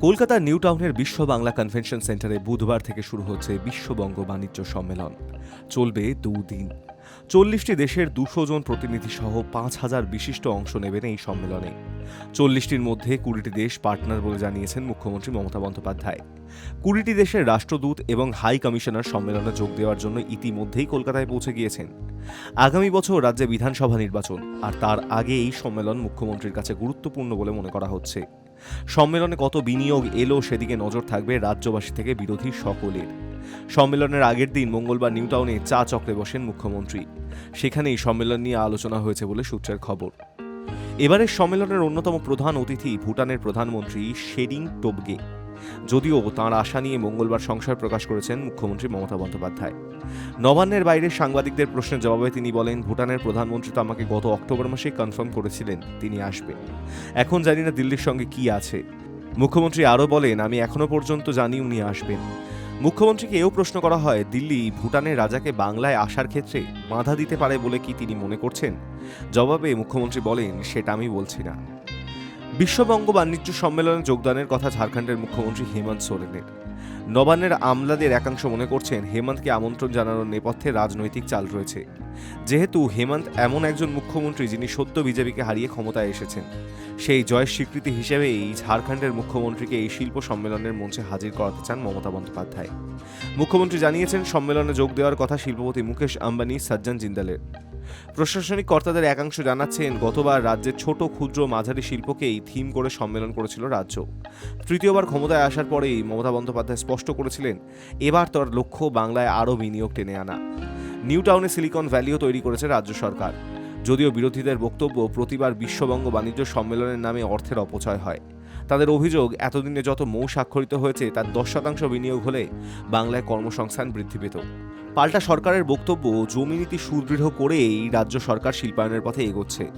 কলকাতার নিউ টাউনের বিশ্ব বাংলা কনভেনশন সেন্টারে বুধবার থেকে শুরু হচ্ছে বিশ্ববঙ্গ বাণিজ্য সম্মেলন। চলবে দুদিন। চল্লিশটি দেশের দুশো জন প্রতিনিধি সহ পাঁচ হাজার বিশিষ্ট অংশ নেবেন এই সম্মেলনে। চল্লিশটির মধ্যে কুড়িটি দেশ পার্টনার বলে জানিয়েছেন মুখ্যমন্ত্রী মমতা বন্দ্যোপাধ্যায়। কুড়িটি দেশের রাষ্ট্রদূত এবং হাই কমিশনার সম্মেলনে যোগ দেওয়ার জন্য ইতিমধ্যেই কলকাতায় পৌঁছে গিয়েছেন। আগামী বছর রাজ্যে বিধানসভা নির্বাচন, আর তার আগে এই সম্মেলন মুখ্যমন্ত্রীর কাছে গুরুত্বপূর্ণ বলে মনে করা হচ্ছে। সম্মেলনে কত বিনিয়োগ এলো সেদিকে নজর থাকবে রাজ্যবাসী থেকে বিরোধী সকলের। সম্মেলনের আগের দিন মঙ্গলবার নিউটাউনে চা চক্রে বসেন মুখ্যমন্ত্রী। সেখানেই সম্মেলন নিয়ে আলোচনা হয়েছে বলে সূত্রের খবর। এবারের সম্মেলনের অন্যতম প্রধান অতিথি ভুটানের প্রধানমন্ত্রী শেরিং টোবগে। যদিও তাঁর আশা নিয়ে মঙ্গলবার সংশয় প্রকাশ করেছেন মুখ্যমন্ত্রী মমতা বন্দ্যোপাধ্যায়। নবান্নের বাইরে সাংবাদিকদের প্রশ্নের জবাবে তিনি বলেন, ভুটানের প্রধানমন্ত্রী তো আমাকে গত অক্টোবর মাসেই কনফার্ম করেছিলেন, তিনি আসবেন এখন জানি না দিল্লির সঙ্গে কি আছে। মুখ্যমন্ত্রী আরও বলেন, আমি এখনও পর্যন্ত জানি উনি আসবেন। মুখ্যমন্ত্রীকে এও প্রশ্ন করা হয়, দিল্লি ভুটানের রাজাকে বাংলায় আসার ক্ষেত্রে বাধা দিতে পারে বলে কি তিনি মনে করছেন? জবাবে মুখ্যমন্ত্রী বলেন, সেটা আমি বলছি না। বিশ্ববঙ্গ বাণিজ্য সম্মেলনে যোগদানের কথা ঝাড়খণ্ডের মুখ্যমন্ত্রী হেমন্ত সোরেনের। নবান্নের আমলাদের একাংশ মনে করছেন হেমন্তকে আমন্ত্রণ জানানোর নেপথ্যে রাজনৈতিক চাল রয়েছে। যেহেতু হেমন্ত এমন একজন মুখ্যমন্ত্রী যিনি সদ্য বিজেপিকে হারিয়ে ক্ষমতায় এসেছেন, সেই জয়ের স্বীকৃতি হিসেবে এই ঝাড়খণ্ডের মুখ্যমন্ত্রীকে এই শিল্প সম্মেলনের মঞ্চে হাজির করাতে চান মমতা বন্দ্যোপাধ্যায়। মুখ্যমন্ত্রী জানিয়েছেন, সম্মেলনে যোগ দেওয়ার কথা শিল্পপতি মুকেশ আম্বানি, সজ্জন জিন্দালের। প্রশাসনিক কর্তাদের একাংশ জানাচ্ছেন, গতবার রাজ্যের ছোট ক্ষুদ্র মাঝারি শিল্পকেই থিম করে সম্মেলন করেছিল রাজ্য। তৃতীয়বার ক্ষমতায় আসার পরেই মমতা বন্দ্যোপাধ্যায় স্পষ্ট করেছিলেন, এবার তার লক্ষ্য বাংলায় আরও বিনিয়োগ টেনে আনা। নিউ টাউনে সিলিকন ভ্যালিও তৈরি করেছে রাজ্য সরকার। যদিও বিরোধীদের বক্তব্য প্রতিবার বিশ্ববঙ্গ বাণিজ্য সম্মেলনের নামে অর্থের অপচয় হয়। তাদের অভিযোগ, এতদিনে যত মৌ স্বাক্ষরিত হয়েছে তার দশ শতাংশ বিনিয়োগ হলে বাংলায় কর্মসংস্থান বৃদ্ধি পেত। পাল্টা সরকারের বক্তব্য জমি নীতি সুদৃঢ় করেই রাজ্য সরকার শিল্পায়নের পথে এগোচ্ছে।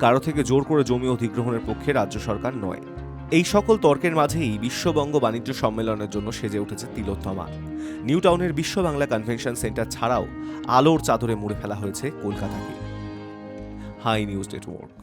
কারও থেকে জোর করে জমি অধিগ্রহণের পক্ষে রাজ্য সরকার নয়। এই সকল তর্কের মাঝেই বিশ্ববঙ্গ বাণিজ্য সম্মেলনের জন্য সেজে উঠেছে তিলোত্তমা। নিউ টাউনের বিশ্ব বাংলা কনভেনশন সেন্টার ছাড়াও আলোর চাদরে মুড়ে ফেলা হয়েছে কলকাতাকে। Hi news network.